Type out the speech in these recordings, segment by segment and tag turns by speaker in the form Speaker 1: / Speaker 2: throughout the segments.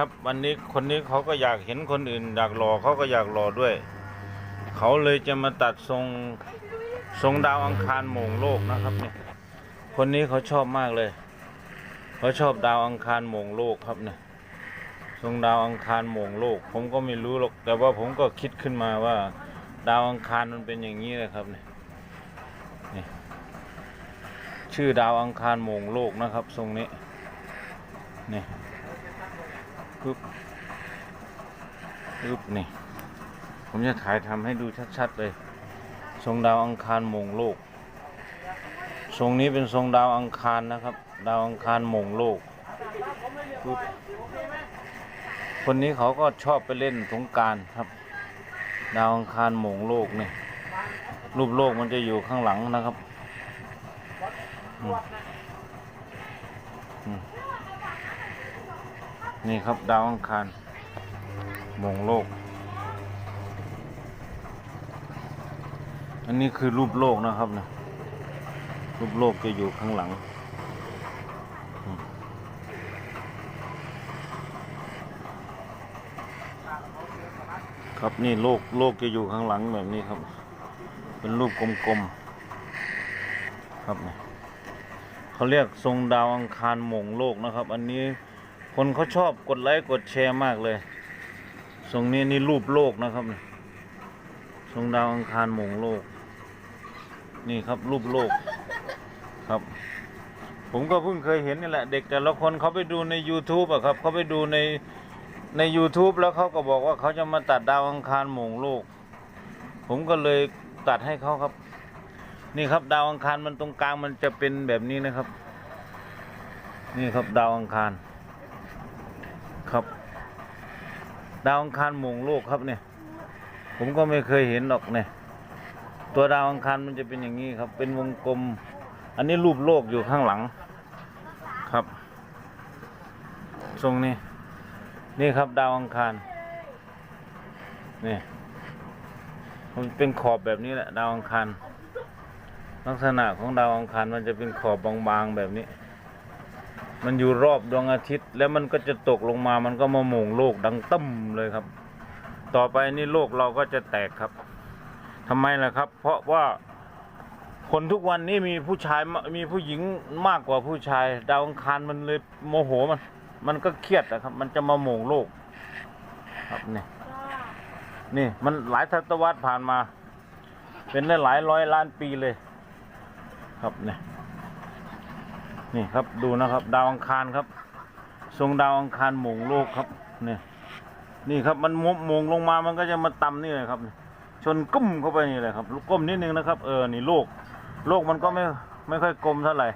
Speaker 1: ครับ วันนี้คนนี้เขาก็อยากเห็นคนอื่น อยากหล่อเขาก็อยากหล่อด้วย เขาเลยจะมาตัดทรงทรงดาวอังคารหมงโลกนะครับเนี่ยคนนี้เขาชอบมากเลยเขาชอบดาวอังคารหมงโลกครับเนี่ยทรงดาวอังคารหมงโลก ผมก็ไม่รู้หรอกแต่ว่าผมก็คิดขึ้นมาว่า ดาวอังคารมันเป็นอย่างนี้นะครับเนี่ยชื่อดาวอังคารหมงโลกนะครับ ทรงนี้นี่ ปึ๊บปึ๊บนี่ ผมจะถ่ายทำให้ดูชัดๆเลยทรงดาวอังคารมงโลก ทรงนี้เป็นทรงดาวอังคารนะครับ ดาวอังคารมงโลกปึ๊บคนนี้เขาก็ชอบไปเล่นสงการครับ ดาวอังคารมงโลกนี่รูปโลกมันจะอยู่ข้างหลังนะครับ อืมอืม นี่ครับดาวอังคารโหมงโลก อันนี้คือรูปโลกนะครับนะรูปโลกจะอยู่ข้างหลัง ครับนี่โลกโลกจะอยู่ข้างหลังแบบนี้ครับ เป็นรูปกลมๆครับเนี่ยเขาเรียกทรงดาวอังคารมงโลกนะครับ อันนี้ คนเขาชอบกดไลค์กดแชร์มากเลย ทรงนี้นี่รูปโลกนะครับเนี่ยทรงดาวอังคารหมงโลก นี่ครับรูปโลกครับ ผมก็เพิ่งเคยเห็นนี่แหละ เด็กแต่ละคนเขาไปดูใน YouTube อะครับเขาไปดูในใน YouTube แล้วเขาก็บอกว่าเขาจะมาตัดดาวอังคารหมงโลก ผมก็เลยตัดให้เขาครับ นี่ครับดาวอังคารมันตรงกลางมันจะเป็นแบบนี้นะครับ นี่ครับดาวอังคาร ครับ ดาวอังคารหม่งโลกครับเนี่ย ผมก็ไม่เคยเห็นหรอกเนี่ย ตัวดาวอังคารมันจะเป็นอย่างนี้ครับ เป็นวงกลม อันนี้รูปโลกอยู่ข้างหลังครับ ทรงนี้ นี่ครับดาวอังคารนี่มันเป็นขอบแบบนี้แหละดาวอังคาร ลักษณะของดาวอังคารมันจะเป็นขอบบางๆแบบนี้ มันอยู่รอบดวงอาทิตย์ แล้วมันก็จะตกลงมา มันก็มาโหมงโลกดังตึ้มเลยครับ ต่อไปนี่โลกเราก็จะแตกครับทำไมล่ะครับ เพราะว่าคนทุกวันนี้มีผู้ชายมีผู้หญิงมากกว่าผู้ชาย ดาวอังคารมันเลยโมโหมัน มันก็เครียดนะครับ มันจะมาโหมงโลก ครับนี่นี่มันหลายทศวรรษผ่านมา เป็นได้หลายร้อยล้านปีเลย ครับเนี่ย นี่ครับดูนะครับ ดาวอังคารครับ ทรงดาวอังคารหมงโลกครับนี่นี่ครับมันมมงลงมามันก็จะมาต่ำนี่เลยครับ ชนกุ้มเข้าไปนี่เลยครับลูกก้มนิดนึงนะครับ เออนี่โลกโลกมันก็ไม่ไม่ค่อยกลมเท่าไหร่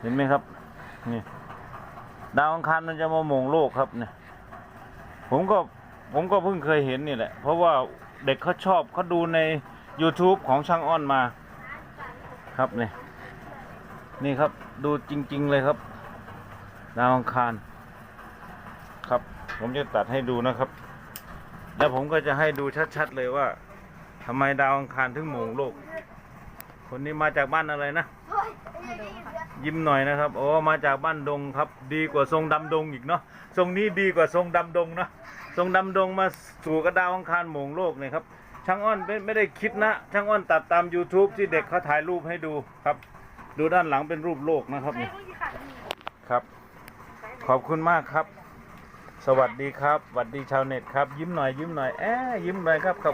Speaker 1: เห็นไหมครับ นี่ ดาวอังคารมันจะมาโมงโลกครับเนี่ยผมก็ผมก็เพิ่งเคยเห็นนี่แหละ เพราะว่าเด็กเขาชอบเขาดูใน YouTube ของช่างอ้อนมา ครับเนี่ย นี่ครับดูจริง ๆ เลยครับ ดาวอังคาร ครับ ผมจะตัดให้ดูนะครับ แล้วผมก็จะให้ดูชัดๆเลยว่าทำไมดาวอังคารถึงหมงโลก คนนี้มาจากบ้านอะไรนะ ยิ้มหน่อยนะครับโอ้มาจากบ้านดงครับ ดีกว่าทรงดำดงอีกเนาะทรงนี้ดีกว่าทรงดำดงนะทรงดำดงมาสู่กระดาวอังคารหมงโลกเนี่ยครับช่างอ้อนไม่ไม่ได้คิดนะช่างอ้อนตัดตาม YouTube ที่เด็กเขาถ่ายรูปให้ดูครับ ดูด้านหลังเป็นรูปโลกนะครับนี่ครับ ขอบคุณมากครับ สวัสดีครับสวัสดีชาวเน็ตครับ ยิ้มหน่อยยิ้มหน่อยแอะยิ้มหน่อยครับครับ